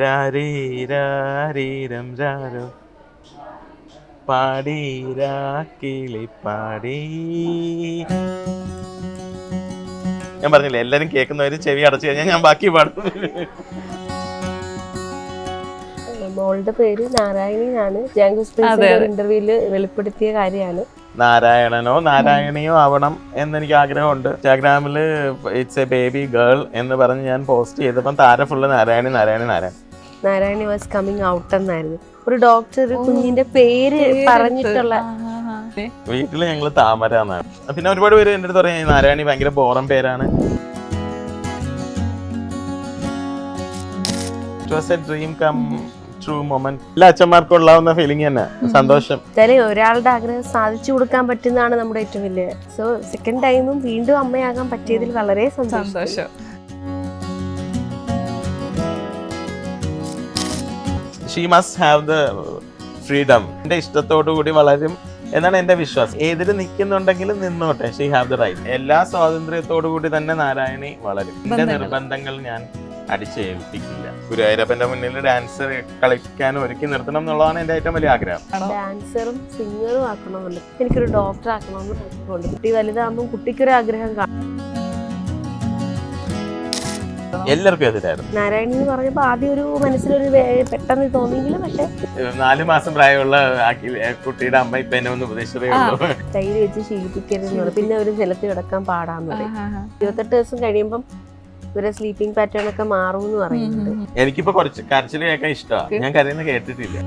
രാരീരാരീരം രാരോ പാടീരാ കിളി പാടി ഞാൻ പറഞ്ഞില്ലേ എല്ലാരും കേൾക്കുന്നവര് ചെവി അടച്ചു കഴിഞ്ഞാൽ ഞാൻ ബാക്കി പാടും. മോളുടെ പേര് നാരായണിയാണ് ഇന്റർവ്യൂൽ വെളിപ്പെടുത്തിയ കാര്യമാണ്. നാരായണനോ നാരായണിയോ ആവണം എന്നെനിക്ക് ആഗ്രഹമുണ്ട്. ഇൻസ്റ്റാഗ്രാമിൽ ഇറ്റ്സ് എ ബേബി ഗേൾ എന്ന് പറഞ്ഞ് ഞാൻ പോസ്റ്റ് ചെയ്തപ്പം Thara full Narayani Narayani Narayani. Narayani was coming out എന്നായിരുന്നു. ഒരു ഡോക്ടർ കുഞ്ഞിന്റെ പേര് പറഞ്ഞിട്ടുള്ള വീട്ടിൽ ഞങ്ങൾ താമര എന്നാണ്. പിന്നെ ഒരുപാട് പേര് എന്റെ അടുത്ത് പറയാം നാരായണി ഭയങ്കര ബോറം പേരാണ്. ഡ്രീം കം ട്രൂ മൊമെന്റ് എല്ലാ അച്ഛന്മാർക്കും ഉള്ളാവുന്ന ഫീലിംഗ് തന്നെ. സന്തോഷം. ഒരാളുടെ ആഗ്രഹം സാധിച്ചു കൊടുക്കാൻ പറ്റുന്നതാണ് നമ്മുടെ ഏറ്റവും വലിയ. സോ സെക്കൻഡ് ടൈമും വീണ്ടും അമ്മയാകാൻ പറ്റിയതിൽ വളരെ സന്തോഷം. She must have the freedom എന്റെ ഇഷ്ടത്തോടു കൂടി വളരും എന്നാണ് എന്റെ വിശ്വാസം. ഏതിൽ നിൽക്കുന്നുണ്ടെങ്കിലും നിന്നോട്ടെ. ഷീ ഹാവ് ദ റൈറ്റ് എല്ലാ സ്വാതന്ത്ര്യത്തോടു കൂടി തന്നെ നാരായണി വളരും. എന്റെ നിർബന്ധങ്ങൾ ഞാൻ അടിച്ചേൽപ്പിക്കില്ല. ഗുരുവായൂരപ്പന്റെ മുന്നിൽ ഡാൻസ് കളിക്കാൻ ഒരുക്കി നിർത്തണം എന്നുള്ളതാണ് എന്റെ ഏറ്റവും വലിയ ആഗ്രഹം. ഡാൻസറും സിംഗറും ആക്കണമെന്നുണ്ട് എനിക്കൊരു ഡോക്ടർ ആക്കണമെന്ന് കുട്ടി വലുതാകുമ്പോൾ കുട്ടിക്കൊരു ആഗ്രഹം കാണും. എല്ലാവർക്കും എതിരായിരുന്നു നാരായണൻ എന്ന് പറഞ്ഞപ്പോൾ ആദ്യം ഒരു മനസ്സിലൊരു പെട്ടെന്ന് തോന്നിയെങ്കിലും പക്ഷെ നാല് മാസം പ്രായമുള്ള കുട്ടിയുടെ അമ്മ ഇപ്പൊ എന്നെ ഒന്ന് ഉപദേശിച്ചതേ ഉള്ളൂ. തൈര് വെച്ച് ശീലിപ്പിക്കരുത് പിന്നെ ഒരു നിലത്ത് കിടക്കാൻ പാടാന്ന് പറയും. ഇരുപത്തെട്ട് ദിവസം കഴിയുമ്പം ഇവരെ സ്ലീപ്പിംഗ് പാറ്റേൺ ഒക്കെ മാറും എന്ന് പറയുന്നുണ്ട് എനിക്കിപ്പോ കുറച്ച് കരച്ചിൽ കേൾക്കാൻ ഇഷ്ടമാണ് ഞാൻ കരയുന്ന കേട്ടിട്ടില്ല.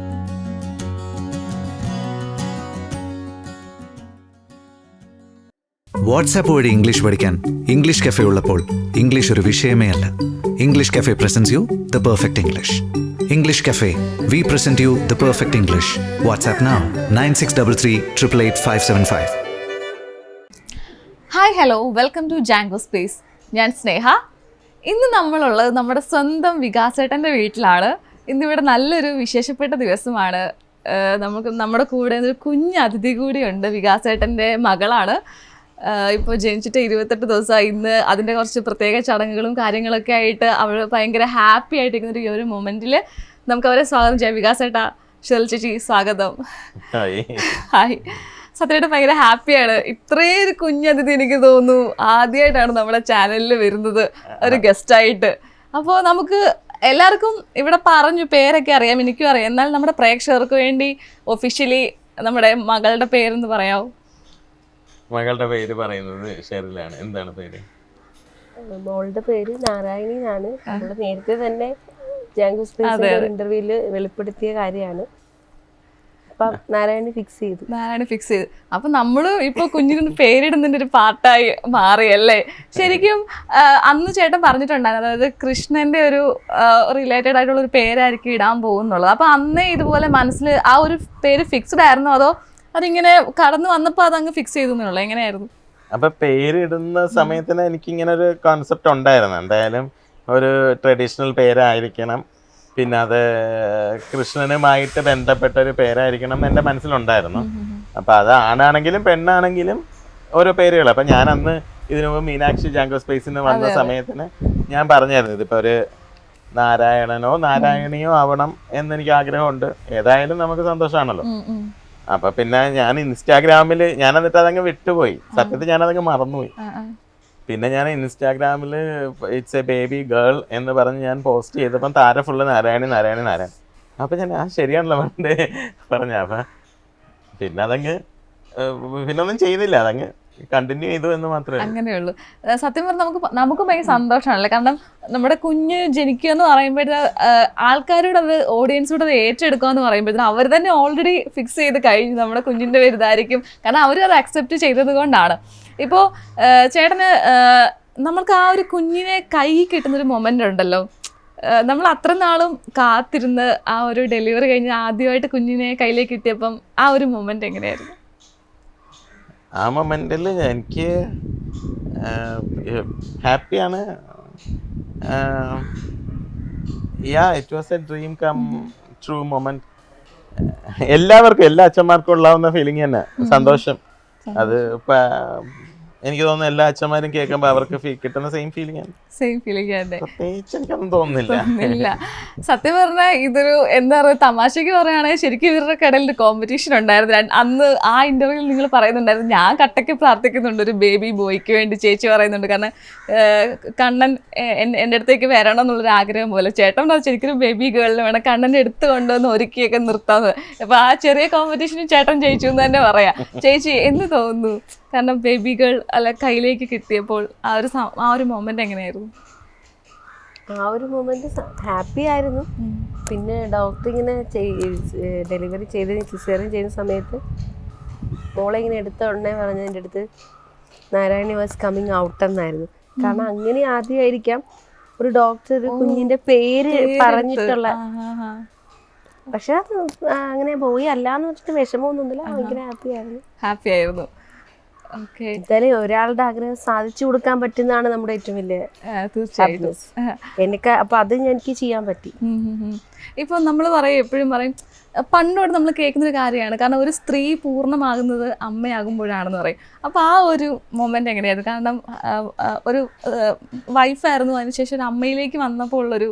വാട്സാപ്പ് വഴി ഇംഗ്ലീഷ് പഠിക്കാൻ ഇംഗ്ലീഷ് കഫേ ഉള്ളപ്പോൾ ഇംഗ്ലീഷ് ഒരു വിഷയമേ അല്ല. English cafe presents you the perfect English English cafe we present you the perfect English WhatsApp now nine six double three triple eight five seven five hi hello welcome to Jango space ഞാൻ സ്നേഹ. ഇന്ന് നമ്മളുള്ളത് നമ്മുടെ സ്വന്തം വികാസേട്ടന്റെ വീട്ടിലാണ്. ഇന്നിവിടെ നല്ലൊരു വിശേഷപ്പെട്ട ദിവസമാണ്. നമുക്ക് നമ്മുടെ കൂടെ ഒരു കുഞ്ഞ് അതിഥി കൂടിയുണ്ട് വികാസേട്ടന്റെ മകളാണ്. ഇപ്പോൾ ജനിച്ചിട്ട് ഇരുപത്തെട്ട് ദിവസമായി. ഇന്ന് അതിന്റെ കുറച്ച് പ്രത്യേക ചടങ്ങുകളും കാര്യങ്ങളൊക്കെ ആയിട്ട് അവൾ ഭയങ്കര ഹാപ്പി ആയിട്ടിരിക്കുന്ന ഒരു ഈ ഒരു മൊമെന്റിൽ നമുക്ക് അവരെ സ്വാഗതം. ചെയ്യാം വികാസ് ഏട്ടാ ഷെൽ ചേച്ചി സ്വാഗതം. ഹായ്. സത്യമായിട്ട് ഭയങ്കര ഹാപ്പിയാണ് ഇത്രയും ഒരു കുഞ്ഞതിഥി എനിക്ക് തോന്നുന്നു ആദ്യമായിട്ടാണ് നമ്മുടെ ചാനലിൽ വരുന്നത് ഒരു ഗസ്റ്റായിട്ട് അപ്പോൾ നമുക്ക് എല്ലാവർക്കും ഇവിടെ പറഞ്ഞു പേരൊക്കെ അറിയാം എനിക്കും അറിയാം. എന്നാൽ നമ്മുടെ പ്രേക്ഷകർക്ക് വേണ്ടി ഒഫീഷ്യലി നമ്മുടെ മകളുടെ പേരെന്ന് പറയാമോ മകളുടെ പേര് പറയുന്നത് ഷെറിലാണ്. എന്താണ് പേര്? മോളുടെ പേര് നാരായണി എന്നാണ് നമ്മൾ നേരത്തെ തന്നെ ജാങ്കോ ഇന്റർവ്യൂൽ വെളിപ്പെടുത്തിയ കാര്യമാണ്. അപ്പൊ നാരായണി ഫിക്സ് ചെയ്തു. നാരായണി ഫിക്സ് ചെയ്ത്. അപ്പൊ നമ്മൾ ഇപ്പൊ കുഞ്ഞിന് പേരിടുന്നതിന്റെ ഒരു പാട്ടായി മാറി അല്ലേ ശരിക്കും അന്ന് ചേട്ടൻ പറഞ്ഞിട്ടുണ്ടായിരുന്നു. അതായത് കൃഷ്ണന്റെ ഒരു റിലേറ്റഡ് ആയിട്ടുള്ള ഒരു പേരായിരിക്കും ഇടാൻ പോകുന്നുള്ളത്. അപ്പൊ അന്നേ ഇതുപോലെ മനസ്സിൽ ആ ഒരു പേര് ഫിക്സ്ഡ് ആയിരുന്നു അതോ അതിങ്ങനെ കടന്നു വന്നപ്പോൾ അതങ്ങ് ഫിക്സ് ചെയ്തു എന്നുള്ളത് എങ്ങനെയായിരുന്നു? അപ്പൊ പേരിടുന്ന സമയത്തിന് എനിക്ക് ഇങ്ങനെ ഒരു കോൺസെപ്റ്റ് ഉണ്ടായിരുന്നു. എന്തായാലും ഒരു ട്രഡീഷണൽ പേരായിരിക്കണം. പിന്നെ അത് കൃഷ്ണനുമായിട്ട് ബന്ധപ്പെട്ട ഒരു പേരായിരിക്കണം എന്ന് എന്റെ മനസ്സിലുണ്ടായിരുന്നു. അപ്പൊ അത് ആണാണെങ്കിലും പെണ്ണാണെങ്കിലും ഓരോ പേരുകൾ. അപ്പൊ ഞാൻ അന്ന് ഇതിനു മുമ്പ് മീനാക്ഷി ജാങ്കോ സ്പേസിന് വന്ന സമയത്തിന് ഞാൻ പറഞ്ഞായിരുന്നു ഇതിപ്പോ ഒരു നാരായണനോ നാരായണിയോ ആവണം എന്നെനിക്ക് ആഗ്രഹമുണ്ട്. ഏതായാലും നമുക്ക് സന്തോഷമാണല്ലോ. അപ്പൊ പിന്നെ ഞാൻ ഇൻസ്റ്റാഗ്രാമിൽ ഞാൻ എന്നിട്ട് അതങ്ങ് വിട്ടുപോയി. സത്യത്തിൽ ഞാൻ അതങ്ങ് മറന്നുപോയി. പിന്നെ ഞാൻ ഇൻസ്റ്റാഗ്രാമിൽ ഇറ്റ്സ് എ ബേബി ഗേൾ എന്ന് പറഞ്ഞ് ഞാൻ പോസ്റ്റ് ചെയ്തപ്പം താര ഫുള്ള് നാരായണി നാരായണി നാരായണി. അപ്പൊ ഞാൻ ആ ശരിയാണല്ലോ പറഞ്ഞ അപ്പൊ പിന്നെ അതങ്ങ് പിന്നൊന്നും ചെയ്തില്ല അതങ്ങ് കണ്ടിന്യൂ ചെയ്തു എന്ന് മാത്രമേ. അങ്ങനെയുള്ളൂ. സത്യം പറഞ്ഞാൽ നമുക്ക് നമുക്ക് ഭയങ്കര സന്തോഷമാണല്ലേ. കാരണം നമ്മുടെ കുഞ്ഞ് ജനിക്കുക എന്ന് പറയുമ്പോഴത്തെ ആൾക്കാരോട് അത് ഓഡിയൻസോട് അത് ഏറ്റെടുക്കുക എന്ന് പറയുമ്പോഴത്തേനും അവർ തന്നെ ഓൾറെഡി ഫിക്സ് ചെയ്ത് കഴിഞ്ഞു നമ്മുടെ കുഞ്ഞിന്റെ പേര് ഇതായിരിക്കും. കാരണം അവർ അത് അക്സെപ്റ്റ് ചെയ്തത് കൊണ്ടാണ്. ഇപ്പോൾ ചേട്ടന് നമ്മൾക്ക് ആ ഒരു കുഞ്ഞിനെ കൈ കിട്ടുന്നൊരു മൊമെന്റ് ഉണ്ടല്ലോ. നമ്മൾ അത്ര നാളും കാത്തിരുന്ന് ആ ഒരു ഡെലിവറി കഴിഞ്ഞ് ആദ്യമായിട്ട് കുഞ്ഞിനെ കയ്യിലേക്ക് കിട്ടിയപ്പം ആ ഒരു മൊമെന്റ് എങ്ങനെയായിരുന്നു? ആ മൊമെന്റിൽ എനിക്ക് ഹാപ്പിയാണ്. Yeah it was a dream come true moment എല്ലാവർക്കും എല്ലാ അച്ഛന്മാർക്കും ഉള്ളാവുന്ന ഫീലിംഗ് തന്നെ. സന്തോഷം. അത് ഇപ്പൊ എനിക്ക് തോന്നുന്നു എല്ലാ അച്ഛന്മാരും കേൾക്കുമ്പോൾ അവർക്ക് കിട്ടുന്ന സെയിം ഫീലിംഗ് ആണ്. സെയിം ഫീലിംഗ് ആണ് പ്രത്യേകിച്ച് എനിക്കൊന്നും തോന്നുന്നില്ല. ഇല്ല സത്യം പറഞ്ഞാൽ ഇതൊരു എന്താ പറയുക തമാശക്ക് പറയുകയാണെങ്കിൽ ശരിക്കും ഇവരുടെ കടലിൽ കോമ്പറ്റീഷൻ ഉണ്ടായിരുന്നു. അന്ന് ആ ഇന്റർവ്യൂവിൽ നിങ്ങൾ പറയുന്നുണ്ടായിരുന്നു ഞാൻ കട്ടയ്ക്ക് പ്രാർത്ഥിക്കുന്നുണ്ട് ഒരു ബേബി ബോയ്ക്ക് വേണ്ടി ചേച്ചി പറയുന്നുണ്ട്. കാരണം കണ്ണൻ എന്റെ അടുത്തേക്ക് വരണം എന്നുള്ളൊരു ആഗ്രഹം പോലെ. ചേട്ടൻ ശരിക്കും ബേബി ഗേളിന് വേണം കണ്ണന്റെ എടുത്ത് കൊണ്ടുവന്ന് ഒരുക്കിയൊക്കെ നിർത്താന്ന്. അപ്പൊ ആ ചെറിയ കോമ്പറ്റീഷനും ചേട്ടൻ ജയിച്ചു എന്ന് തന്നെ പറയാം. ചേച്ചി എന്ന് തോന്നുന്നു? കാരണം ബേബി ഗേൾ അല്ല കയ്യിലേക്ക് കിട്ടിയപ്പോൾ ആ ഒരു ആ ഒരു മൊമെന്റ് എങ്ങനെയായിരുന്നു? ആ ഒരു മൊമെന്റ് ഹാപ്പി ആയിരുന്നു. പിന്നെ ഡോക്ടർ ഇങ്ങനെ ഡെലിവറി ചെയ്ത് സിസേറിയൻ ചെയ്യുന്ന സമയത്ത് മോളെ ഇങ്ങനെ എടുത്ത ഉടനെ പറഞ്ഞ എന്റെ അടുത്ത് നാരായണി വാസ് കമ്മിങ് ഔട്ട് എന്നായിരുന്നു. കാരണം അങ്ങനെ ആദ്യമായിരിക്കാം ഒരു ഡോക്ടർ ഒരു കുഞ്ഞിന്റെ പേര് പറഞ്ഞിട്ടുള്ള. പക്ഷെ അത് അങ്ങനെ പോയി. അല്ലാന്ന് വെച്ചിട്ട് വിഷമമൊന്നുമില്ല. ഭയങ്കര ഹാപ്പി ആയിരുന്നു. ഹാപ്പി ആയിരുന്നു. എന്തായാലും ഒരാളുടെ ആഗ്രഹം സാധിച്ചു കൊടുക്കാൻ പറ്റുന്നതാണ് നമ്മുടെ ഏറ്റവും വലിയ തീർച്ചയായിട്ടും. എനിക്ക് അപ്പൊ അത് എനിക്ക് ചെയ്യാൻ പറ്റി. ഇപ്പൊ നമ്മൾ പറയും എപ്പോഴും പറയും പണ്ടോട് നമ്മൾ കേൾക്കുന്ന ഒരു കാര്യമാണ്. കാരണം ഒരു സ്ത്രീ പൂർണമാകുന്നത് അമ്മയാകുമ്പോഴാണെന്ന് പറയും. അപ്പൊ ആ ഒരു മൊമെന്റ് എങ്ങനെയായിരുന്നു? കാരണം ഒരു വൈഫായിരുന്നു അതിനുശേഷം ഒരു അമ്മയിലേക്ക് വന്നപ്പോൾ ഉള്ളൊരു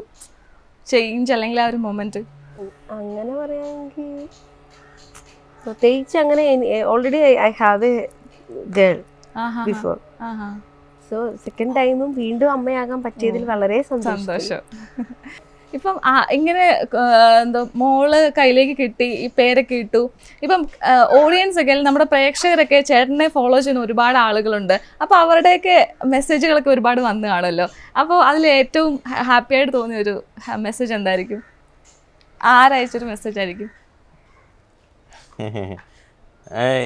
ചേഞ്ച് അല്ലെങ്കിൽ ആ ഒരു മൊമെന്റ് അങ്ങനെ പറയാമെങ്കിൽ പ്രത്യേകിച്ച് അങ്ങനെ already I have a girl before so second ടൈമും വീണ്ടും അമ്മയാകാൻ പറ്റിയതിൽ വളരെ സന്തോഷം. ഇപ്പം ഇങ്ങനെ എന്തോ മോൾ കയ്യിലേക്ക് കിട്ടി ഈ പേരൊക്കെ ഇട്ടു. ഇപ്പം ഓഡിയൻസ് ഒക്കെ നമ്മുടെ പ്രേക്ഷകരൊക്കെ ചേട്ടനെ ഫോളോ ചെയ്യുന്ന ഒരുപാട് ആളുകളുണ്ട്. അപ്പോൾ അവരുടെയൊക്കെ മെസ്സേജുകളൊക്കെ ഒരുപാട് വന്നു കാണുമല്ലോ. അപ്പോൾ അതിൽ ഏറ്റവും ഹാപ്പി ആയിട്ട് തോന്നിയ ഒരു മെസ്സേജ് എന്തായിരിക്കും? ആരയച്ചൊരു മെസ്സേജ് ആയിരിക്കും?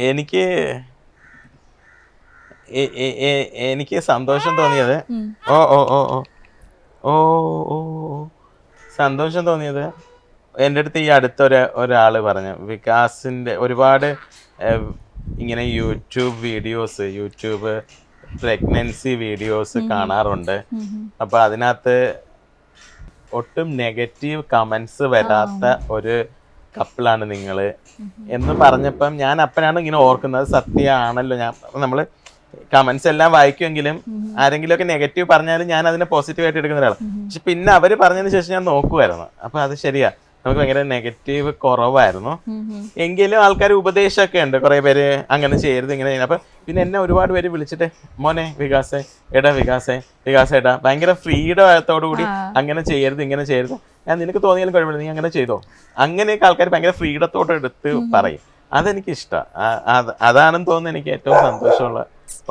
എനിക്ക് എനിക്ക് സന്തോഷം തോന്നിയത്. ഓ ഓ ഓ ഓ. ഓ ഓ ഓ. സന്തോഷം തോന്നിയത് എന്റെ അടുത്ത് ഈ അടുത്തൊരു ഒരാൾ പറഞ്ഞു. വികാസിന്റെ ഒരുപാട് ഇങ്ങനെ YouTube videos YouTube pregnancy videos കാണാറുണ്ട്. അപ്പോൾ അതിനകത്ത് ഒട്ടും നെഗറ്റീവ് കമൻസ് വരാത്ത ഒരു കപ്പിളാണ് നിങ്ങൾ എന്ന് പറഞ്ഞപ്പം ഞാൻ അപ്പനാണ് ഇങ്ങനെ ഓർക്കുന്നത്. സത്യമാണല്ലോ. ഞാൻ നമ്മൾ കമന്റ്സ് എല്ലാം വായിക്കുമെങ്കിലും ആരെങ്കിലും ഒക്കെ നെഗറ്റീവ് പറഞ്ഞാലും ഞാൻ അതിനെ പോസിറ്റീവ് ആയിട്ട് എടുക്കുന്ന ഒരാളാണ് പക്ഷെ പിന്നെ അവർ പറഞ്ഞതിന് ശേഷം ഞാൻ നോക്കുമായിരുന്നു അപ്പൊ അത് ശരിയാ. നമുക്ക് ഭയങ്കര നെഗറ്റീവ് കുറവായിരുന്നു. എങ്കിലും ആൾക്കാർ ഉപദേശമൊക്കെ ഉണ്ട്. കുറെ പേര് അങ്ങനെ ചെയ്യരുത് ഇങ്ങനെ ചെയ്യണം അപ്പൊ പിന്നെ എന്നെ ഒരുപാട് പേര് വിളിച്ചിട്ട് മോനെ വികാസേ എടാ വികാസേ വികാസേ എടാ ഭയങ്കര ഫ്രീഡത്തോടു കൂടി അങ്ങനെ ചെയ്യരുത് ഇങ്ങനെ ചെയ്യരുത്. ഞാൻ നിനക്ക് തോന്നിയാലും കുഴപ്പമില്ല നീ അങ്ങനെ ചെയ്തോ. അങ്ങനെയൊക്കെ ആൾക്കാർ ഭയങ്കര ഫ്രീഡത്തോടെ എടുത്ത് പറയും. അതെനിക്ക് ഇഷ്ടമാണ് അതാണെന്ന് തോന്നുന്നു എനിക്ക് ഏറ്റവും സന്തോഷമുള്ള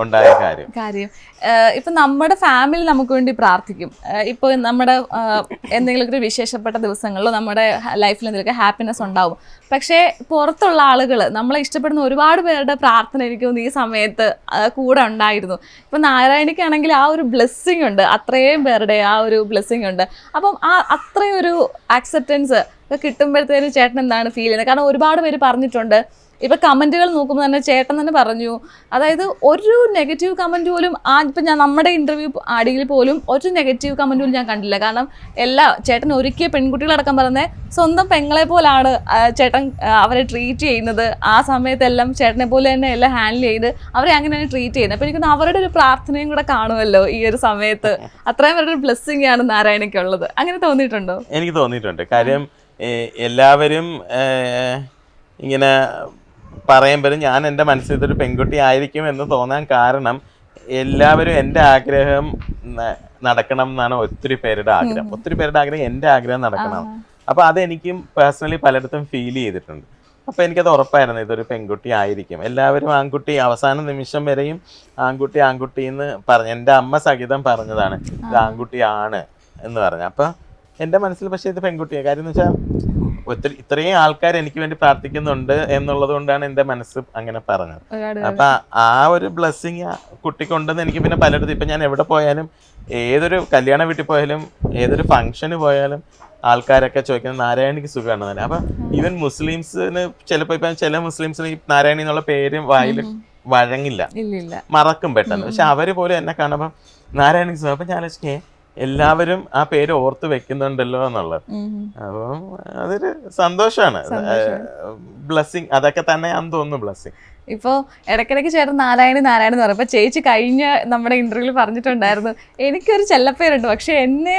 ഉണ്ടായ കാര്യം. കാര്യം. ഇപ്പൊ നമ്മുടെ ഫാമിലി നമുക്ക് വേണ്ടി പ്രാർത്ഥിക്കും. ഇപ്പൊ നമ്മുടെ എന്തെങ്കിലും ഒരു വിശേഷപ്പെട്ട ദിവസങ്ങളിലോ നമ്മുടെ ലൈഫിൽ എന്തെങ്കിലും ഹാപ്പിനെസ് ഉണ്ടാവും. പക്ഷേ പുറത്തുള്ള ആളുകൾ നമ്മളെ ഇഷ്ടപ്പെടുന്ന ഒരുപാട് പേരുടെ പ്രാർത്ഥന എനിക്ക് ഈ സമയത്ത് കൂടെ ഉണ്ടായിരുന്നു. ഇപ്പൊ നാരായണിക്കാണെങ്കിൽ ആ ഒരു ബ്ലെസ്സിങ് ഉണ്ട്. അത്രയും പേരുടെ ആ ഒരു ബ്ലെസ്സിങ് ഉണ്ട്. അപ്പം ആ അത്രയും ഒരു ആക്സെപ്റ്റൻസ് കിട്ടുമ്പോഴത്തേനും ചേട്ടൻ എന്താണ് ഫീൽ ചെയ്യുന്നത്? കാരണം ഒരുപാട് പേര് പറഞ്ഞിട്ടുണ്ട് ഇപ്പൊ കമന്റുകൾ നോക്കുമ്പോൾ തന്നെ ചേട്ടൻ തന്നെ പറഞ്ഞു അതായത് ഒരു നെഗറ്റീവ് കമന്റ് പോലും ആ ഇപ്പം ഞാൻ നമ്മുടെ ഇന്റർവ്യൂ ആടിയിൽ പോലും ഒരു നെഗറ്റീവ് കമന്റ് പോലും ഞാൻ കണ്ടില്ല. കാരണം എല്ലാ ചേട്ടൻ ഒരുക്കിയ പെൺകുട്ടികളടക്കം പറയുന്നത് സ്വന്തം പെങ്ങളെ പോലാണ് ചേട്ടൻ അവരെ ട്രീറ്റ് ചെയ്യുന്നത്. ആ സമയത്തെല്ലാം ചേട്ടനെ പോലെ തന്നെ എല്ലാം ഹാൻഡിൽ ചെയ്ത് അവരെ അങ്ങനെയാണ് ട്രീറ്റ് ചെയ്യുന്നത്. അപ്പം എനിക്ക് അവരുടെ ഒരു പ്രാർത്ഥനയും കൂടെ കാണുമല്ലോ ഈ ഒരു സമയത്ത്. അത്രയും അവരുടെ ഒരു ബ്ലെസ്സിങ് ആണ് നാരായണയ്ക്കുള്ളത് അങ്ങനെ തോന്നിയിട്ടുണ്ടോ? എനിക്ക് തോന്നിയിട്ടുണ്ട്. കാര്യം എല്ലാവരും ഇങ്ങനെ പറയുമ്പോഴും ഞാൻ എന്റെ മനസ്സിൽ ഇതൊരു പെൺകുട്ടി ആയിരിക്കും എന്ന് തോന്നാൻ കാരണം എല്ലാവരും എന്റെ ആഗ്രഹം നടക്കണം എന്നാണ് ഒത്തിരി പേരുടെ ആഗ്രഹം. ഒത്തിരി പേരുടെ ആഗ്രഹം എന്റെ ആഗ്രഹം നടക്കണം. അപ്പൊ അതെനിക്കും പേഴ്സണലി പലയിടത്തും ഫീൽ ചെയ്തിട്ടുണ്ട്. അപ്പൊ എനിക്കത് ഉറപ്പായിരുന്നു ഇതൊരു പെൺകുട്ടി ആയിരിക്കും. എല്ലാവരും ആൺകുട്ടി അവസാന നിമിഷം വരെയും ആൺകുട്ടി ആൺകുട്ടി എന്ന് പറഞ്ഞു എന്റെ അമ്മ സഹിതം പറഞ്ഞതാണ് ഇത് ആൺകുട്ടിയാണ് എന്ന് പറഞ്ഞു. അപ്പൊ എന്റെ മനസ്സിൽ പക്ഷേ ഇത് പെൺകുട്ടിയാണ്. കാര്യം എന്ന് വെച്ചാൽ ഒത്തിരി ഇത്രയും ആൾക്കാർ എനിക്ക് വേണ്ടി പ്രാർത്ഥിക്കുന്നുണ്ട് എന്നുള്ളത് കൊണ്ടാണ് എന്റെ മനസ്സ് അങ്ങനെ പറഞ്ഞത്. അപ്പൊ ആ ഒരു ബ്ലെസ്സിങ് കുട്ടിക്കുണ്ടെന്ന് എനിക്ക് പിന്നെ പലയിടത്തും ഇപ്പൊ ഞാൻ എവിടെ പോയാലും ഏതൊരു കല്യാണ വീട്ടിൽ പോയാലും ഏതൊരു ഫംഗ്ഷന് പോയാലും ആൾക്കാരൊക്കെ ചോദിക്കുന്നത് നാരായണിക്ക് സുഖമാണ് തന്നെ. അപ്പൊ ഈവൻ മുസ്ലിംസിന് ചിലപ്പോ ഇപ്പൊ ചില മുസ്ലിംസിന് ഈ നാരായണി എന്നുള്ള പേര് വായിൽ വഴങ്ങില്ല. മറക്കും പെട്ടെന്ന്. പക്ഷെ അവർ പോലും എന്നെ കാണുമ്പോൾ നാരായണിക്ക് സുഖം. അപ്പൊ ഞാൻ ആലോചിക്കേ എല്ലാവരും ആ പേര് ഓർത്ത് വെക്കുന്നുണ്ടല്ലോ എന്നുള്ളത്. അപ്പം അതൊരു സന്തോഷമാണ് ബ്ലസ്സിങ് അതൊക്കെ തന്നെയാന്ന് തോന്നുന്നു ബ്ലസ്സിങ്. ഇപ്പോൾ ഇടയ്ക്കിടയ്ക്ക് ചേട്ടൻ നാരായണി നാരായണി എന്ന് പറയുമ്പോ ചേച്ചി കഴിഞ്ഞ നമ്മുടെ ഇന്റർവ്യൂവിൽ പറഞ്ഞിട്ടുണ്ടായിരുന്നു എനിക്കൊരു ചെല്ലപ്പേരുണ്ട് പക്ഷെ എന്നെ